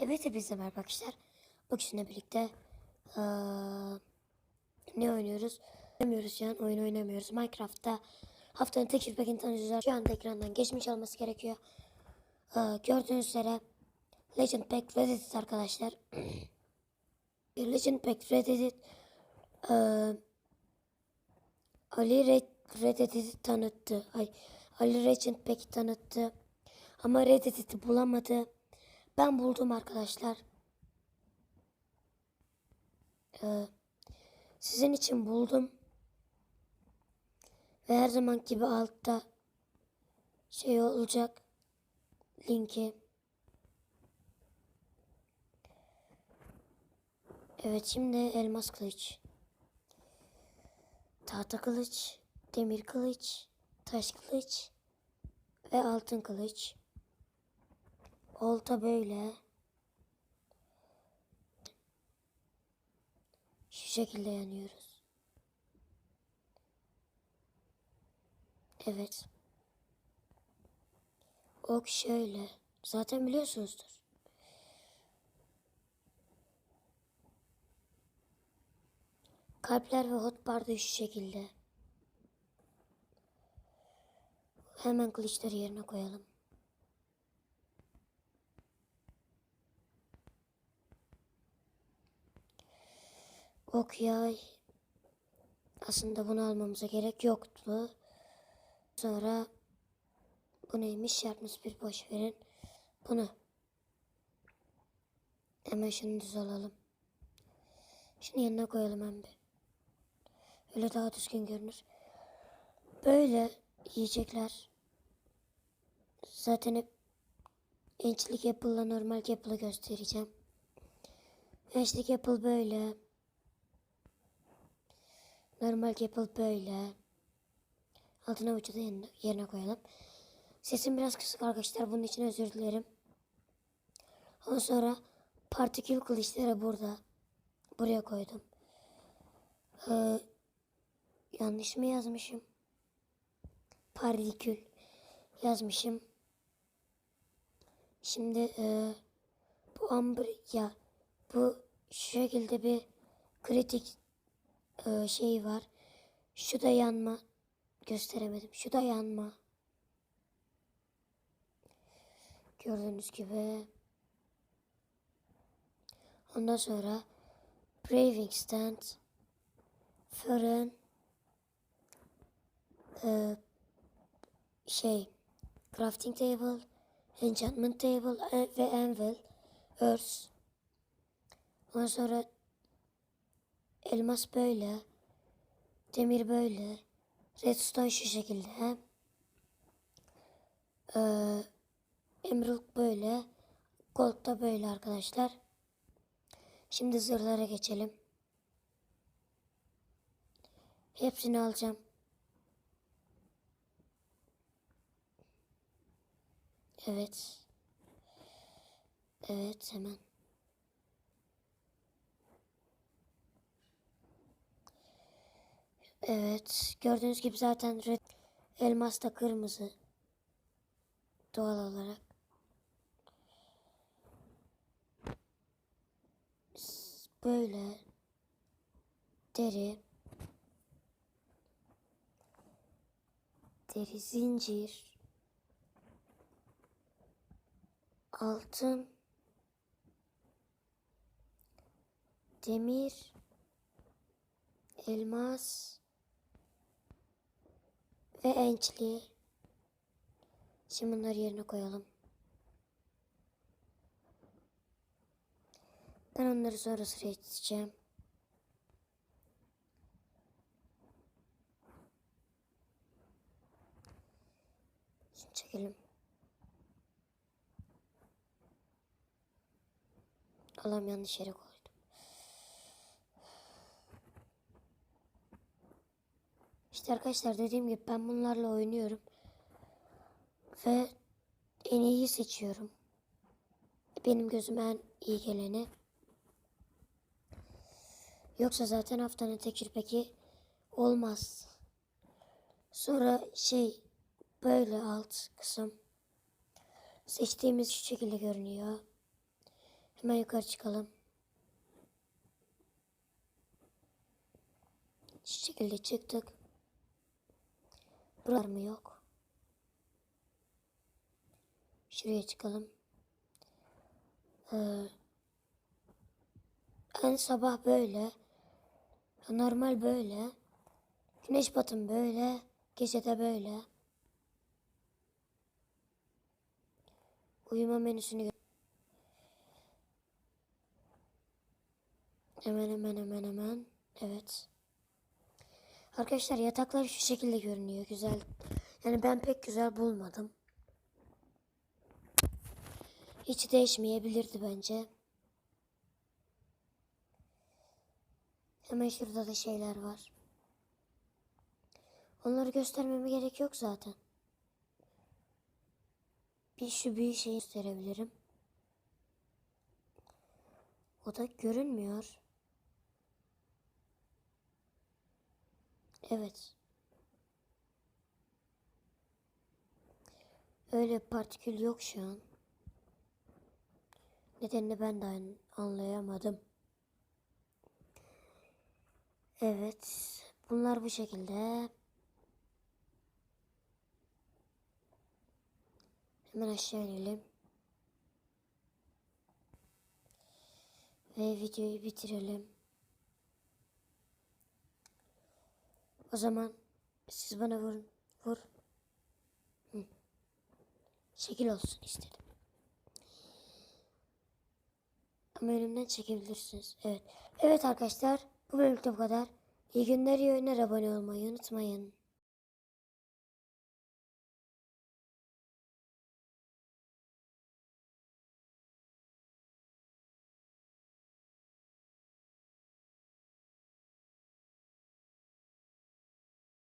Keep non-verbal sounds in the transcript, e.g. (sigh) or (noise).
Evet hepinize merhaba arkadaşlar. Bugün sizinle birlikte eee, ne oynuyoruz? Oynamıyoruz an oyun oynamıyoruz. Minecraft'ta haftanın tek paketini tanıyacağız. Şu anda ekrandan geçmiş olması gerekiyor. Eee, gördüğünüz üzere Legend Pack Reddit arkadaşlar. (clears throat) Legend Pack Reddit eee Ali Red, Reddit'i tanıttı. Ay, Ali Legend Pack'i tanıttı. Ama Reddit'i bulamadı. Ben buldum arkadaşlar. Ee, sizin için buldum. Ve her zaman gibi altta şey olacak. Linki. Evet şimdi elmas kılıç. Tahta kılıç. Demir kılıç. Taş kılıç. Ve altın kılıç. Olta böyle. Şu şekilde yanıyoruz. Evet. Ok şöyle. Zaten biliyorsunuzdur. Kalpler ve hotbar da şu şekilde. Hemen kılıçları yerine koyalım. Ok yay. Aslında bunu almamıza gerek yoktu. Sonra bu neymiş yapmış bir boş verin. Bunu. Hemen şunu düz alalım. Şunu yanına koyalım hem bir. Öyle daha düzgün görünür. Böyle yiyecekler. Zaten hep ençlik apple'la normal apple'ı göstereceğim. Ençlik apple böyle. Normal apple böyle. Altına ucu da yerine, yerine koyalım. Sesim biraz kısık arkadaşlar. Bunun için özür dilerim. Ondan sonra partikül kılıçları burada. Buraya koydum. Ee, yanlış mı yazmışım? Partikül yazmışım. Şimdi e, bu amber ya bu şekilde bir kritik e, şey var. Şu da yanma. Gösteremedim. Şu da yanma. Gördüğünüz gibi. Ondan sonra Braving Stand Fırın e, şey Crafting Table Enchantment Table e, ve Anvil Earth Ondan sonra elmas böyle demir böyle redstone şu şekilde. Ee, emerald böyle gold da böyle arkadaşlar. Şimdi zırhlara geçelim. Hepsini alacağım. Evet. Evet hemen Evet, gördüğünüz gibi zaten red, elmas da kırmızı. Doğal olarak. Böyle deri deri zincir altın demir elmas ve ençli. Şimdi bunları yerine koyalım. Ben onları sonra sıraya dizeceğim. Şimdi çekelim. Allah'ım yanlış yere koydum. İşte arkadaşlar dediğim gibi ben bunlarla oynuyorum. Ve en iyiyi seçiyorum. Benim gözüme en iyi geleni. Yoksa zaten haftanın tek peki olmaz. Sonra şey böyle alt kısım Seçtiğimiz şu şekilde görünüyor. Hemen yukarı çıkalım. Şu şekilde çıktık. Buralar mı yok? Şuraya çıkalım. Ee, en sabah böyle. Normal böyle. Güneş batım böyle. Gece de böyle. Uyuma menüsünü Hemen hemen hemen hemen. Evet. Arkadaşlar yataklar şu şekilde görünüyor. Güzel. Yani ben pek güzel bulmadım. Hiç değişmeyebilirdi bence. Hemen şurada da şeyler var. Onları göstermeme gerek yok zaten. Bir şu büyük şeyi gösterebilirim. O da görünmüyor. Evet. Öyle partikül yok şu an. Nedenini ben de an- anlayamadım. Evet. Bunlar bu şekilde. Hemen aşağı inelim. Ve videoyu bitirelim. O zaman siz bana vurun. Vur. Hı. Şekil olsun istedim. Ama önümden çekebilirsiniz. Evet. Evet arkadaşlar. Bu bölümde bu kadar. İyi günler, iyi oyunlar. Abone olmayı unutmayın.